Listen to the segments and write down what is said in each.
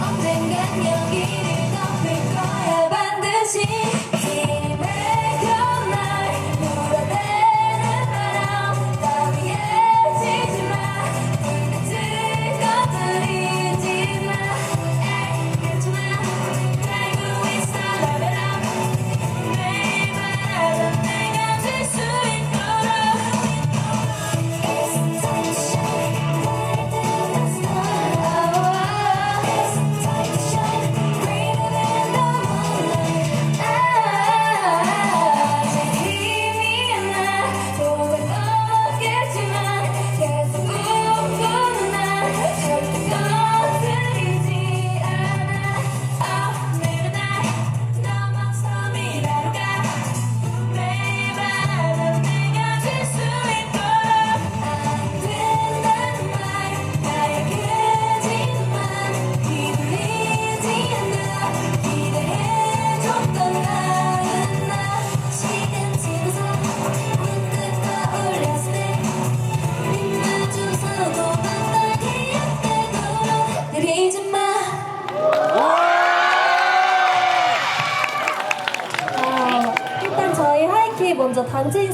언젠간 여기를 덮을 거야 반드시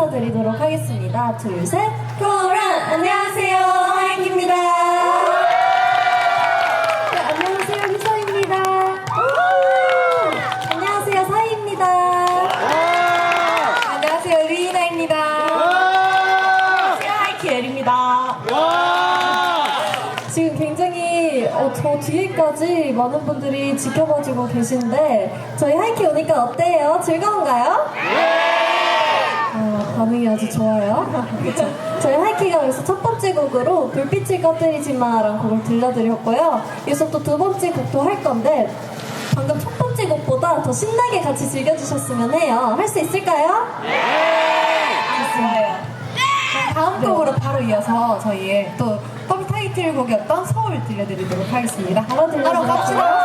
인사드리도록 하겠습니다. 둘, 셋. 코란! 안녕하세요. 하이키입니다. 네, 안녕하세요. 희서입니다. 우! 안녕하세요. 사이입니다. 안녕하세요. 리이나입니다. 안녕하세요. 하이키 엘입니다. 지금 굉장히 어, 저 뒤에까지 많은 분들이 지켜봐주고 계신데 저희 하이키 오니까 어때요? 즐거운가요? 어, 반응이 아주 좋아요. 그쵸? 저희 하이키가 그래서 첫 번째 곡으로 불빛을 꺼뜨리지 마라는 곡을 들려드렸고요. 이어서 또 두 번째 곡도 할 건데 방금 첫 번째 곡보다 더 신나게 같이 즐겨주셨으면 해요. 할 수 있을까요? 좋아요. 다음 곡으로 바로 이어서 저희의 또펌 타이틀곡이었던 서울 들려드리도록 하겠습니다. 바로. 바로 갑시다.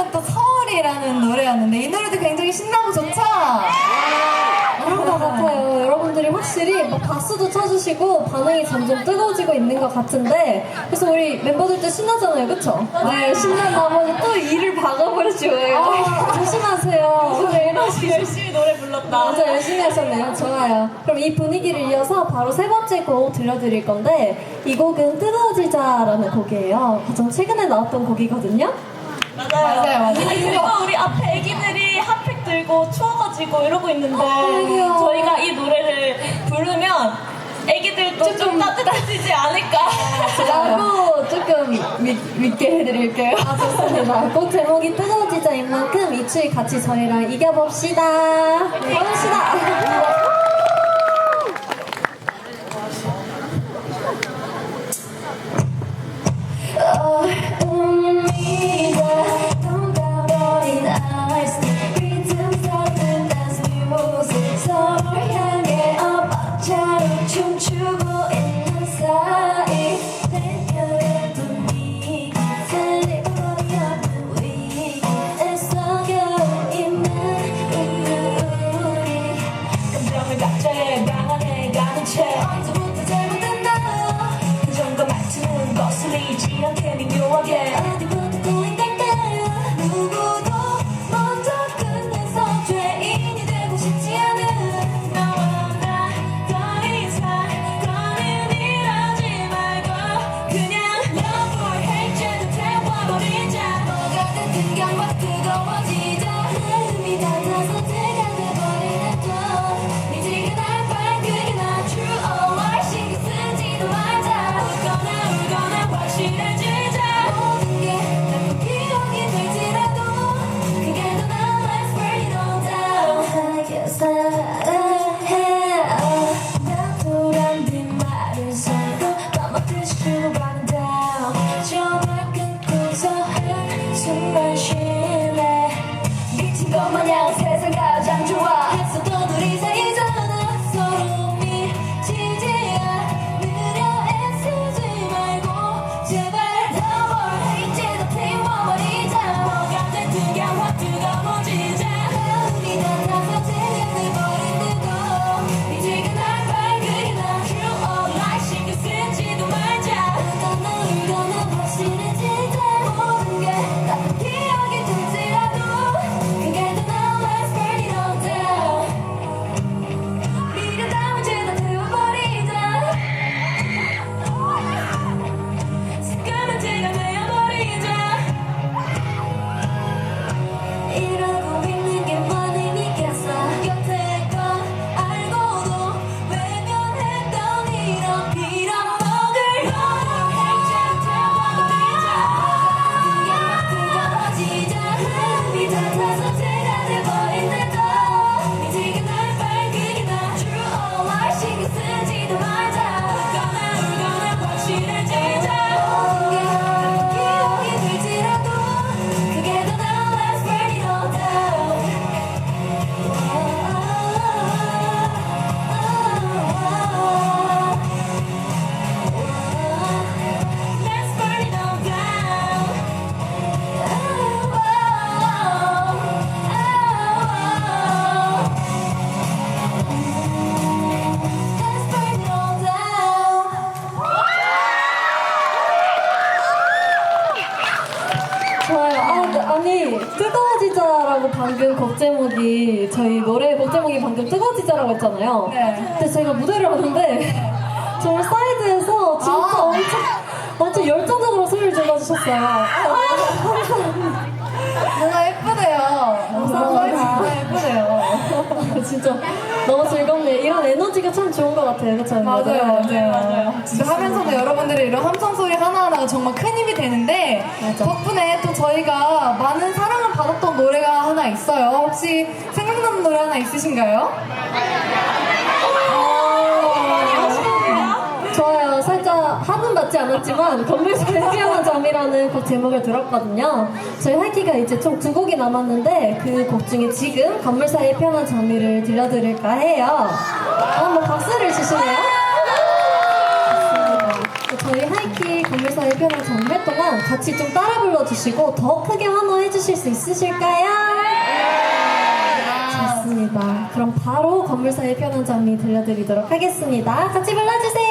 곡은 또 서울이라는 노래였는데 이 노래도 굉장히 신나고 좋죠? 그런 것 같아요. 여러분들이 확실히 막 박수도 쳐주시고 반응이 점점 뜨거워지고 있는 것 같은데 그래서 우리 멤버들도 신나잖아요, 그쵸? 네, 신난 나머지 또 이를 박아버리죠. 아, 조심하세요. 오늘 에너지 열심히 노래 불렀다. 맞아 열심히 하셨네요. 좋아요. 그럼 이 분위기를 이어서 바로 세 번째 곡 들려드릴 건데 이 곡은 뜨거워지자라는 곡이에요. 가장 최근에 나왔던 곡이거든요. 맞아요. 그리고 우리 앞에 애기들이 핫팩 들고 추워가지고 이러고 있는데 그러게요. 저희가 이 노래를 부르면 애기들도 좀, 따뜻해지지 않을까. 라고 조금 믿, 믿게 해드릴게요. 아, 좋습니다. 곡 제목이 뜨거워지자 인 만큼 이 추위 같이 저희랑 이겨봅시다. 네. 울리다 했잖아요. 네. 근데 제가 무대를 하는데, 정말 사이드에서 진짜 아. 엄청, 엄청 열정적으로 소리를 질러주셨어요. 아. 누나 예쁘대요. 감사합니다. 누나 예쁘대요. 진짜 너무 즐겁네요. 이런 에너지가 참 좋은 것 같아요. 그쵸? 맞아요, 맞아요. 진짜 하면서도 여러분들의 이런 함성 소리 하나하나가 정말 큰 힘이 되는데 맞아. 덕분에 또 저희가 많은 사랑을 받았던 노래가 하나 있어요. 혹시 생각나는 노래 하나 있으신가요? 화는 맞지 않았지만 건물속의 수영한 잠이라는 곡 제목을 들었거든요. 저희 하이키가 이제 총 두 곡이 남았는데 그 곡 중에 지금 건물사의 편한 잠이를 들려드릴까 해요. 한번 박수를 주시네요. 저희 하이키 건물사의 편한 잠 활동안 같이 좀 따라 불러주시고 더 크게 환호해 주실 수 있으실까요? 좋습니다. 그럼 바로 건물사의 편한 장미 들려드리도록 하겠습니다. 같이 불러주세요.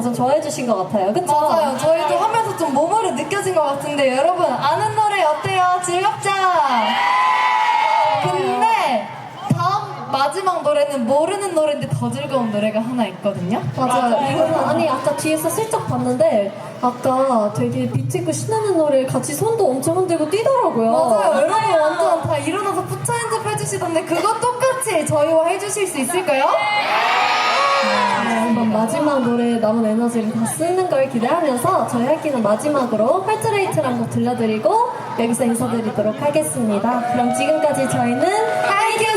가장 좋아해 주신 것 같아요. 그쵸? 맞아요. 저희도 하면서 좀 몸으로 느껴진 것 같은데 여러분 아는 노래 어때요? 즐겁자. 근데 다음 마지막 노래는 모르는 노래인데 더 즐거운 노래가 하나 있거든요. 맞아요. 이거는 아니 아까 뒤에서 슬쩍 봤는데 아까 되게 비트고 신나는 노래 같이 손도 엄청 흔들고 뛰더라고요. 맞아요. 네. 여러분 완전 다 일어나서 푸차 핸드 펴주시던데, 그거 똑같이 저희와 해주실 수 있을까요? 네. 네, 한번 마지막 노래 남은 에너지를 다 쓰는 걸 기대하면서 저희 할기는 마지막으로 팔트레이트란 곡 들려드리고 여기서 인사드리도록 하겠습니다. 그럼 지금까지 저희는 할기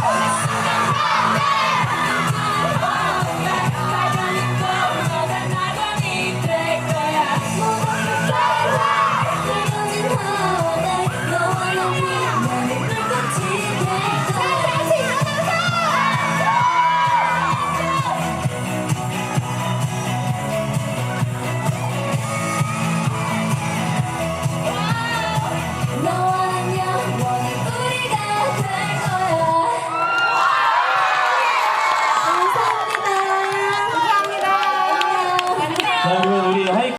Oh,